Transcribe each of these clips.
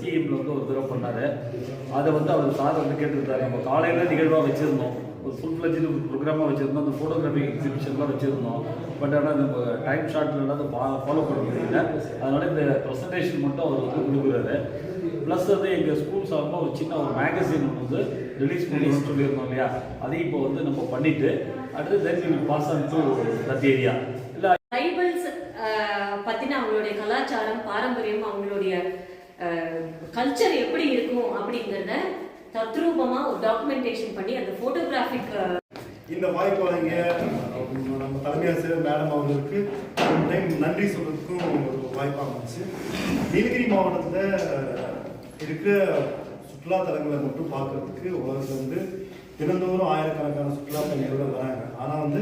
சிஎம்ல வந்து ஒரு தடவை பண்ணாரு. அதை வந்து அவர் சார் வந்து கேட்டிருந்தாரு. நம்ம காலையில் நிகழ்வாக வச்சுருந்தோம். ஒரு ஃபுல் ஒரு ப்ரோக்ராமாக வச்சுருந்தோம். அந்த ஃபோட்டோகிராஃபி எக்ஸிபிஷன்லாம் வச்சுருந்தோம். பட் ஆனால் நம்ம டைம் ஷார்ட்ல அதை ஃபாலோ பண்ண முடியல. அதனால் இந்த ப்ரெசன்டேஷன் மட்டும் அவர் வந்து கொடுக்குறாரு. ப்ளஸ் வந்து எங்கள் ஸ்கூல் சார்பாக ஒரு சின்ன ஒரு மேகசின் ஒன்று வந்து ரிலீஸ் பண்ணி சொல்லியிருந்தோம் இல்லையா? அதையும் இப்போ வந்து நம்ம பண்ணிட்டு அடுத்து then pass on to that area இல்லை ட்ரைபல்ஸ் பற்றின அவங்களுடைய கலாச்சாரம் பாரம்பரியம் அவங்களுடைய கல்ச்சர் எப்படி இருக்கும் அப்படிங்கறத தத்ரூபமா ஒரு டாக்குமெண்டேஷன் பண்ணி அந்த போட்டோகிராஃபிக் இந்த வாய்ப்பு வழங்கிய நம்ம தலைமை ஆசிரியர் மேடம் அவர்களுக்கு ஒரு டைம் நன்றி சொல்றதுக்கும் ஒரு வாய்ப்பாக இருந்துச்சு நீலகிரி மாவட்டத்தில் இருக்கிற சுற்றுலா தலங்களை மட்டும் பார்க்கறதுக்கு உலகத்தில் வந்து தினந்தோறும் ஆயிரக்கணக்கான சுற்றுலா பயணிகள் வராங்க. ஆனால் வந்து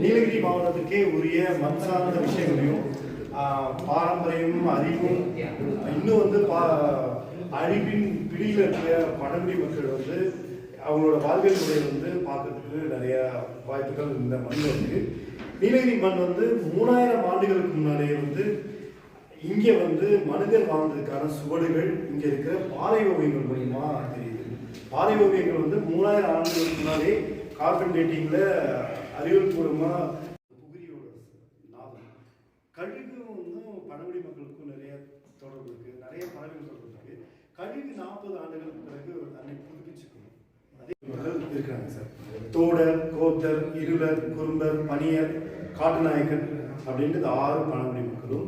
நீலகிரி மாவட்டத்துக்கே உரிய மண் சார்ந்த விஷயங்களையும் பாரம்பரியமும் அறிவும். இன்னும் வந்து பா அழிவின் பிடியில் இருக்கிற பழங்குடி மக்கள் வந்து அவங்களோட வாழ்வியல் முறையை வந்து பார்க்கறதுக்கு நிறைய வாய்ப்புகள் இந்த மண்ணில் இருக்கு நீலகிரி மண் வந்து மூணாயிரம் ஆண்டுகளுக்கு முன்னாடியே வந்து இங்கே வந்து மனிதர் வாழ்ந்ததுக்கான சுவடுகள் இங்கே இருக்கிற பாறை ஓவியங்கள் மூலியமா தெரியுது. பாறை ஓவியங்கள் வந்து மூணாயிரம் ஆண்டுகளுக்கு முன்னாடியே கார்பன் டேட்டிங்கில் அறிவியல் பூர்வமாக பழங்குடி மக்களுக்கும் நிறைய தொடர்பு இருக்கு. நிறைய பறவைகள் தொடர்பு இருக்கு. கழிவு நாற்பது ஆண்டுகளுக்கு பிறகு தன்னை புதுப்பிச்சுக்கணும். இருக்கிறாங்க மக்கள் இருக்காங்க சார். தோடர் கோத்தர் இருளர் குறும்பர் பனியர் காட்டுநாயக்கன் அப்படின்ட்டு இந்த ஆறு பழங்குடி மக்களும்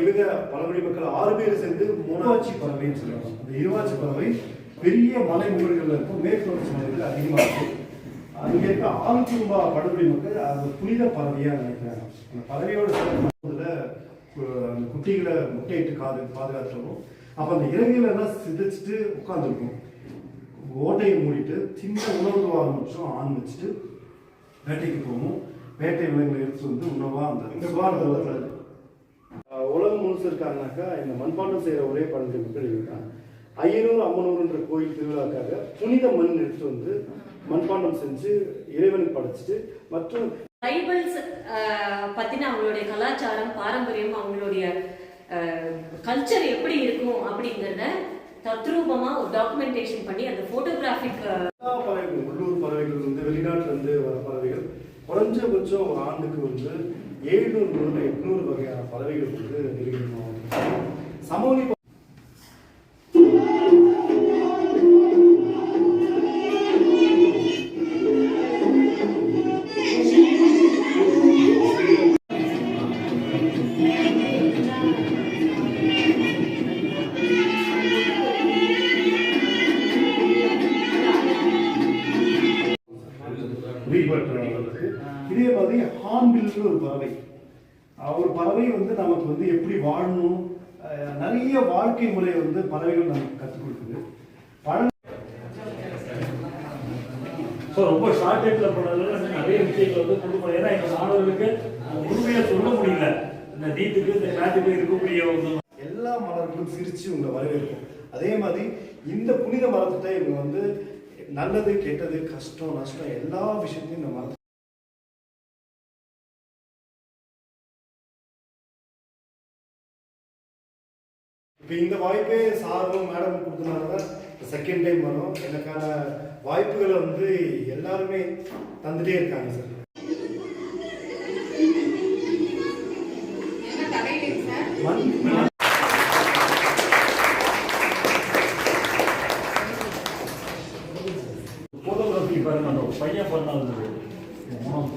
இவங்க பழங்குடி மக்கள் ஆறு பேர் சேர்ந்து மூணாச்சி பறவைன்னு சொல்லுவாங்க. அந்த இருவாச்சி பறவை பெரிய மலை முகடுகள்ல இருக்கும். மேற்கு தொடர்ச்சி மலைகள் அதிகமாக இருக்கும் அங்கே இருக்க ஆளுக்கும்பா பழங்குடி மக்கள் அது புனித பறவையா நினைக்கிறாங்க. அந்த பறவையோட அந்த குட்டிகளை முட்டையிட்டு காது பாதுகாத்துறோம் அப்ப அந்த இறங்கையில எல்லாம் சிதைச்சிட்டு உட்காந்துருக்கும் ஓட்டையை மூடிட்டு சின்ன உணவு மட்டும் ஆண் வச்சுட்டு வேட்டைக்கு போகும் வேட்டை விலங்குகளை எடுத்து வந்து உணவா அந்த சுகாதாரத்தில் உலகம் முழுசு இருக்காங்கனாக்கா இந்த மண்பாண்டம் செய்யற ஒரே பழங்குடி மக்கள் இருக்காங்க ஐயனூர் அம்மனூர்ன்ற கோயில் திருவிழாக்காக புனித மண் எடுத்து வந்து மண்பாண்டம் செஞ்சு இறைவனுக்கு படைச்சிட்டு மற்றும் ட்ரைபல்ஸ் பத்தின அவங்களுடைய கலாச்சாரம் பாரம்பரியம் அவங்களுடைய கல்ச்சர் எப்படி இருக்கும் அப்படிங்கறத தத்ரூபமா ஒரு டாக்குமெண்டேஷன் பண்ணி அந்த போட்டோகிராஃபிக் எல்லா பறவைகளும் உள்ளூர் பறவைகள் வந்து வெளிநாட்டுல இருந்து வர பறவைகள் குறைஞ்சபட்சம் ஆண்டுக்கு வந்து எழுநூறு முதல் எட்நூறு வகையான பறவைகள் வந்து நீலகிரி மாவட்டம் மாதிரி ஹார்ன்பில்னு ஒரு பறவை. ஒரு பறவை வந்து நமக்கு வந்து எப்படி வாழணும் நிறைய வாழ்க்கை முறையை வந்து பறவைகள் நமக்கு கற்றுக் கொடுக்குது. பழ ஸோ ரொம்ப ஷார்ட் போனதுனால வந்து நிறைய விஷயங்கள் வந்து கொண்டு போய் ஏன்னா எங்க மாணவர்களுக்கு முழுமையா சொல்ல முடியல. இந்த நீட்டுக்கு இந்த கிளாத்துக்கு இருக்கக்கூடிய ஒரு எல்லா மலர்களும் சிரிச்சு உங்களை வரவேற்கும் அதே மாதிரி இந்த புனித மரத்திட்ட இவங்க வந்து நல்லது கெட்டது கஷ்டம் நஷ்டம் எல்லா விஷயத்தையும் இந்த மரத்தை இப்போ இந்த வாய்ப்பே சாரும் மேடம் கொடுத்தனால தான் செகண்ட் டைம் வரும் எனக்கான வாய்ப்புகளை வந்து எல்லாருமே தந்துட்டே இருக்காங்க சார் போட்டோகிராஃபி பாருங்க பையன் பண்ணாது மூணாம்